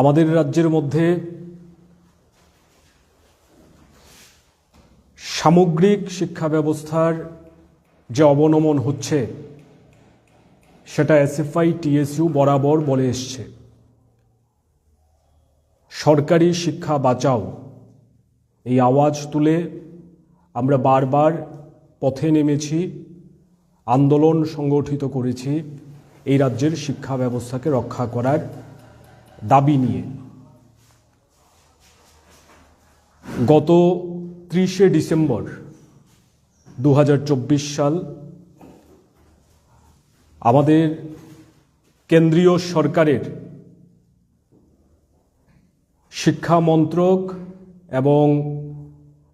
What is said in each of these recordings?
আমাদের রাজ্যের মধ্যে সামগ্রিক শিক্ষা ব্যবস্থার যে অবনমন হচ্ছে, সেটা এসএফআই, টিএসইউ বরাবর বলে এসছে। সরকারি শিক্ষা বাঁচাও, এই আওয়াজ তুলে আমরা বারবার পথে নেমেছি, আন্দোলন সংগঠিত করেছি, এই রাজ্যের শিক্ষা ব্যবস্থাকে রক্ষা করার দাবি নিয়ে। গত ত্রিশে ডিসেম্বর দু হাজার চব্বিশ সাল আমাদের কেন্দ্রীয় সরকারের শিক্ষা মন্ত্রক এবং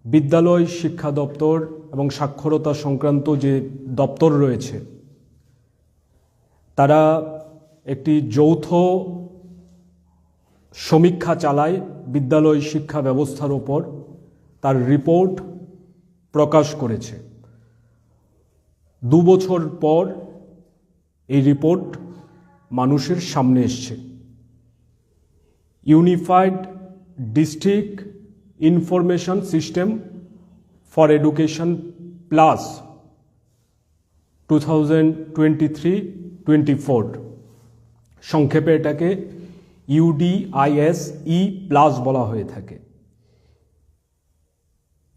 বিদ্যালয় শিক্ষা দপ্তর এবং সাক্ষরতা সংক্রান্ত যে দপ্তর রয়েছে, তারা একটি যৌথ সমীক্ষা চালায় বিদ্যালয় শিক্ষা ব্যবস্থার ওপর তার রিপোর্ট প্রকাশ করেছে। দু বছর পর এই রিপোর্ট মানুষের সামনে এসছে। Unified district information system for education plus two thousand twenty three twenty four. সংক্ষেপে এটাকে ইউডিআইএস ই প্লাস বলা হয়ে থাকে।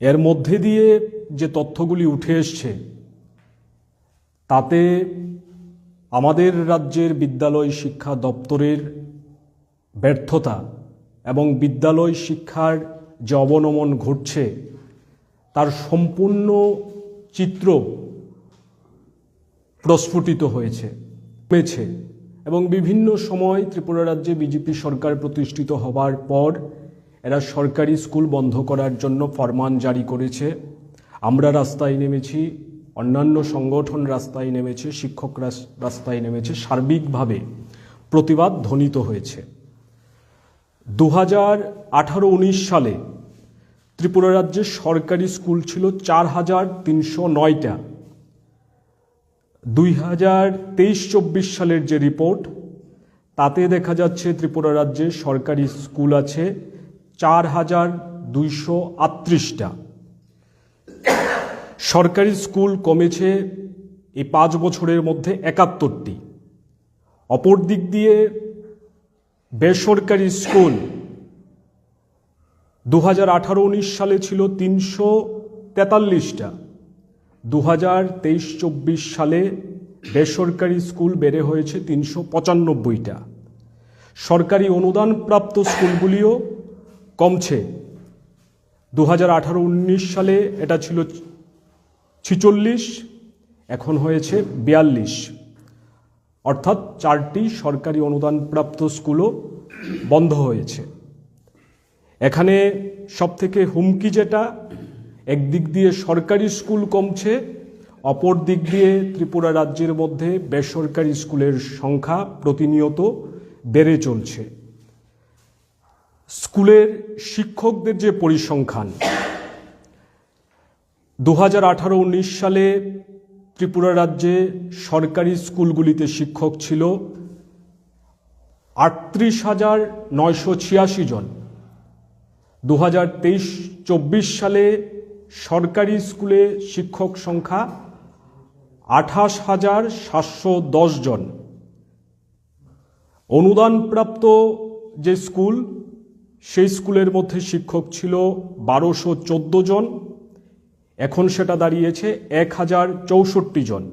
এর মধ্যে দিয়ে যে তথ্যগুলি উঠে এসছে, তাতে আমাদের রাজ্যের বিদ্যালয় শিক্ষা দপ্তরের ব্যর্থতা এবং বিদ্যালয় শিক্ষার যে অবনমন ঘটছে, তার সম্পূর্ণ চিত্র প্রস্ফুটিত হয়েছে হয়েছে এবং বিভিন্ন সময় ত্রিপুরা রাজ্যে বিজেপি সরকার প্রতিষ্ঠিত হবার পর এরা সরকারি স্কুল বন্ধ করার জন্য ফরমান জারি করেছে। আমরা রাস্তায় নেমেছি, অন্যান্য সংগঠন রাস্তায় নেমেছে, শিক্ষক রাস্তায় নেমেছে, সার্বিকভাবে প্রতিবাদ ধ্বনিত হয়েছে। দু হাজার আঠারো উনিশ সালে ত্রিপুরা রাজ্যে সরকারি স্কুল ছিল চার হাজার তিনশো নয়টা। দুই হাজার তেইশ চব্বিশ সালের যে রিপোর্ট, তাতে দেখা যাচ্ছে ত্রিপুরা রাজ্যে সরকারি স্কুল আছে চার হাজার দুইশো আটত্রিশটা। সরকারি স্কুল কমেছে এই পাঁচ বছরের মধ্যে একাত্তরটি। অপর দিক দিয়ে বেসরকারি স্কুল দু হাজার সালে ছিল তিনশো তেতাল্লিশটা। দু হাজার তেইশ চব্বিশ সালে বেসরকারি স্কুল বেড়ে হয়েছে তিনশো পঁচানব্বইটা। সরকারি অনুদানপ্রাপ্ত স্কুলগুলিও কমছে। দু হাজার আঠারো উনিশ সালে এটা ছিল ছিচল্লিশ, এখন হয়েছে বিয়াল্লিশ। অর্থাৎ চারটি সরকারি অনুদানপ্রাপ্ত স্কুলও বন্ধ হয়েছে। এখানে সবথেকে হুমকি যেটা একদিক দিয়ে সরকারি স্কুল কমছে, অপর দিক দিয়ে ত্রিপুরা রাজ্যের মধ্যে বেসরকারি স্কুলের সংখ্যা প্রতিনিয়ত বেড়ে চলছে। স্কুলের শিক্ষকদের যে পরিসংখ্যান দু হাজার আঠারো উনিশ সালে ত্রিপুরা রাজ্যে সরকারি স্কুলগুলিতে শিক্ষক ছিল আটত্রিশ হাজার নয়শো ছিয়াশি জন। দু হাজার তেইশ চব্বিশ সালে সরকারি স্কুলে শিক্ষক সংখ্যা আঠাশ হাজার সাতশো দশ জন। অনুদানপ্রাপ্ত যে স্কুল, সেই স্কুলের মধ্যে শিক্ষক ছিল বারোশো চোদ্দ জন। এখন সেটা দাঁড়িয়েছে এক হাজার চৌষট্টি জন।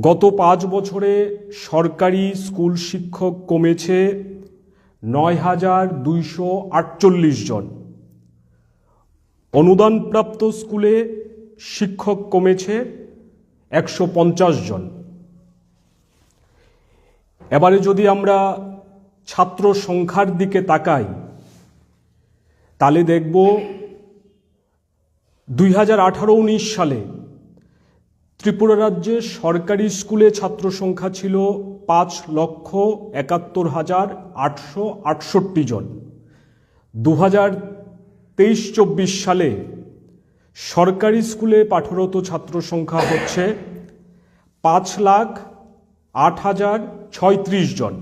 গত পাঁচ বছরে সরকারি স্কুল শিক্ষক কমেছে নয় হাজার দুইশো আটচল্লিশ জন। অনুদানপ্রাপ্ত স্কুলে শিক্ষক কমেছে একশো পঞ্চাশ জন। এবারে যদি আমরা ছাত্র সংখ্যার দিকে তাকাই, তাহলে দেখব দুই হাজার আঠারো উনিশ সালে ত্রিপুরা রাজ্যে সরকারি স্কুলে ছাত্র সংখ্যা ছিল পাঁচ লক্ষ একাত্তর হাজার আটশো আটষট্টি জন। দু হাজার তেইশ চব্বিশ সালে সরকারি স্কুলে পাঠরত ছাত্র সংখ্যা হচ্ছে পাঁচ লাখ আট হাজার ছয়ত্রিশ জন।